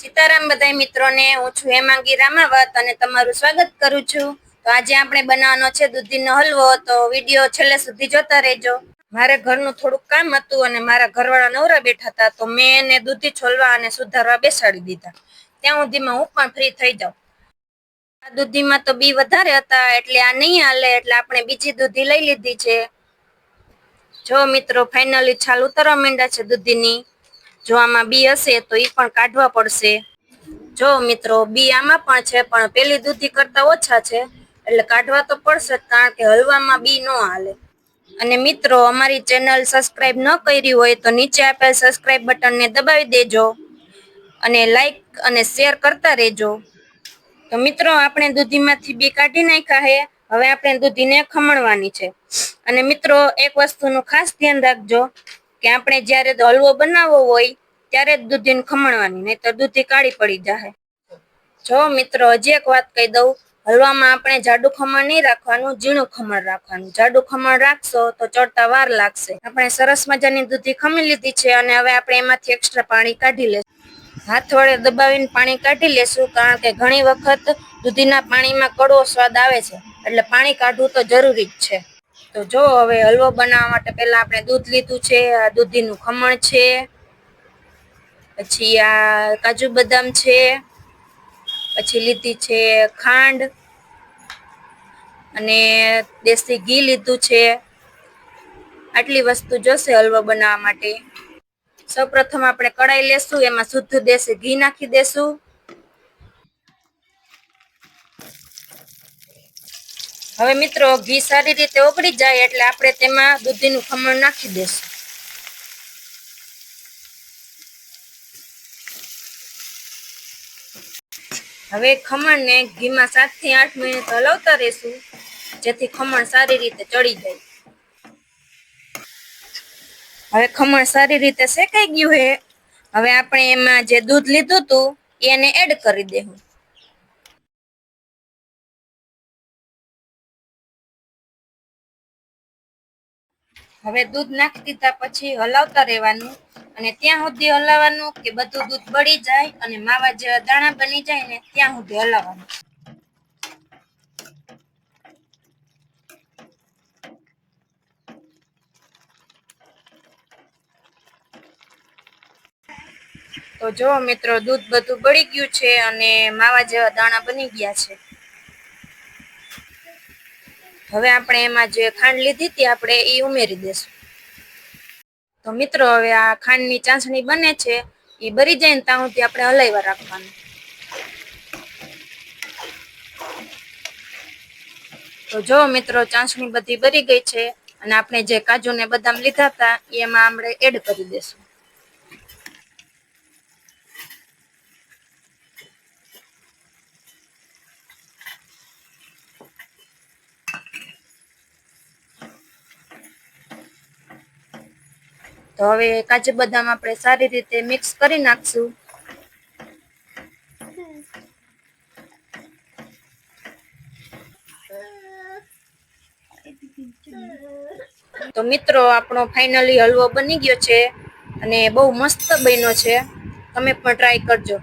સીતારામ બધા મિત્રોને, હું છું હેમાંગી રામાવત અને તમારું સ્વાગત કરું છું. તો આજે આપણે બનાવવાનો છે દૂધીનો હલવો. તો વીડિયો છેલ્લે સુધી જોતા રહેજો. મારે ઘરનું થોડુંક કામ હતું અને મારા ઘરવાળા નવરા બેઠા હતા, તો મેં એને દૂધી છોલવા અને સુધારવા બેસાડી દીધા. ત્યાં સુધીમાં હું પણ ફ્રી થઈ જાઉં. આ દૂધીમાં તો બી વધારે હતા, એટલે આ નહીં હાલે, એટલે આપણે બીજી દૂધી લઈ લીધી છે. જો મિત્રો ફાઇનલી છાલ ઉતરવા માંડ્યા છે દૂધીની. જો આમાં બી હશે તો એ પણ કાઢવા પડશે. જો મિત્રો, બી આમાં પણ છે, પણ પેલી દૂધી કરતા ઓછા છે. એટલે કાઢવા તો પડશે કારણ કે હલવામાં બી ન હાલે. અને મિત્રો, અમારી ચેનલ સબસ્ક્રાઇબ ન કરી હોય તો નીચે આપેલ સબસ્ક્રાઇબ બટનને દબાવી દેજો. અને લાઈક અને શેર કરતા રહેજો. તો મિત્રો, આપણે દૂધીમાંથી બી કાઢી નાખ્યા છે હવે આપણે દૂધીને ખમણવાની છે. અને મિત્રો, એક વસ્તુનું ખાસ ધ્યાન રાખજો. કે આપણે જ્યારે હલવો બનાવવો હોય, ત્યારે જ દૂધીને ખમણવાની નહીં તો દૂધી કાળી પડી જાય જો મિત્રો, હજી એક વાત કહી દઉં. હલવામાં આપણે જાડું ખમણ નહીં રાખવાનું, ઝીણું ખમણ રાખવાનું. જાડું ખમણ રાખશો તો ચડતા વાર લાગશે. આપણે સરસ મજાની દૂધી ખમી લીધી છે અને હવે આપણે એમાંથી એક્સ્ટ્રા પાણી કાઢી લેશું. હાથ વડે દબાવીને પાણી કાઢી લેશું, કારણ કે ઘણી વખત દૂધીના પાણીમાં કડવો સ્વાદ આવે છે. એટલે પાણી કાઢવું તો જરૂરી જ છે. તો જો હવે હલવો બનાવવા માટે પહેલા આપણે દૂધ લીધું છે, આ દૂધીનું ખમણ છે, પછી આ કાજુ બદામ છે, પછી લીધી છે ખાંડ અને દેશી ઘી લીધું છે. આટલી વસ્તુ જોશે હલવો બનાવવા માટે. સૌપ્રથમ આપણે કડાઈ લેશું, એમાં શુદ્ધ દેશી ઘી નાખી દેશું. હવે મિત્રો, ઘી સારી રીતે ઓગળી જાય એટલે આપણે તેમાં દૂધીનું ખમણ નાખી દેશું. હવે ખમણને ઘીમાં સાતથી આઠ મિનિટ હલાવતા રહેશું, જેથી ખમણ સારી રીતે ચડી જાય. હવે ખમણ સારી રીતે શેકાઈ ગયું છે. હવે આપણે એમાં જે દૂધ લીધું હતું, એને એડ કરી દેવું. હવે દૂધ નાખી દીધા પછી હલાવતા રહેવાનું અને ત્યાં સુધી હલાવવાનું કે બધું દૂધ બળી જાય અને માવા જેવા દાણા બની જાય ને ત્યાં સુધી હલાવવાનું. તો જો મિત્રો, દૂધ બધું બળી ગયું છે અને માવા જેવા દાણા બની ગયા છે. હવે આપણે એમાં જે ખાંડ લીધી હતી, આપણે એ ઉમેરી દેશું. તો મિત્રો, હવે આ ખાંડની ચાસણી બને છે, એ બરી જાય ને ત્યાં સુધી આપણે હલાવ્યા રાખવાનું. તો જો મિત્રો, ચાસણી બધી બરી ગઈ છે, અને આપણે જે કાજુ ને બદામ લીધા હતા, એમાં આપણે એડ કરી દેશું. તો હવે કાજુ બદામ આપણે સારી રીતે મિક્સ કરી નાખશું. તો મિત્રો, આપણો ફાઇનલી હલવો બની ગયો છે અને બહુ મસ્ત બન્યો છે. તમે પણ ટ્રાય કરજો.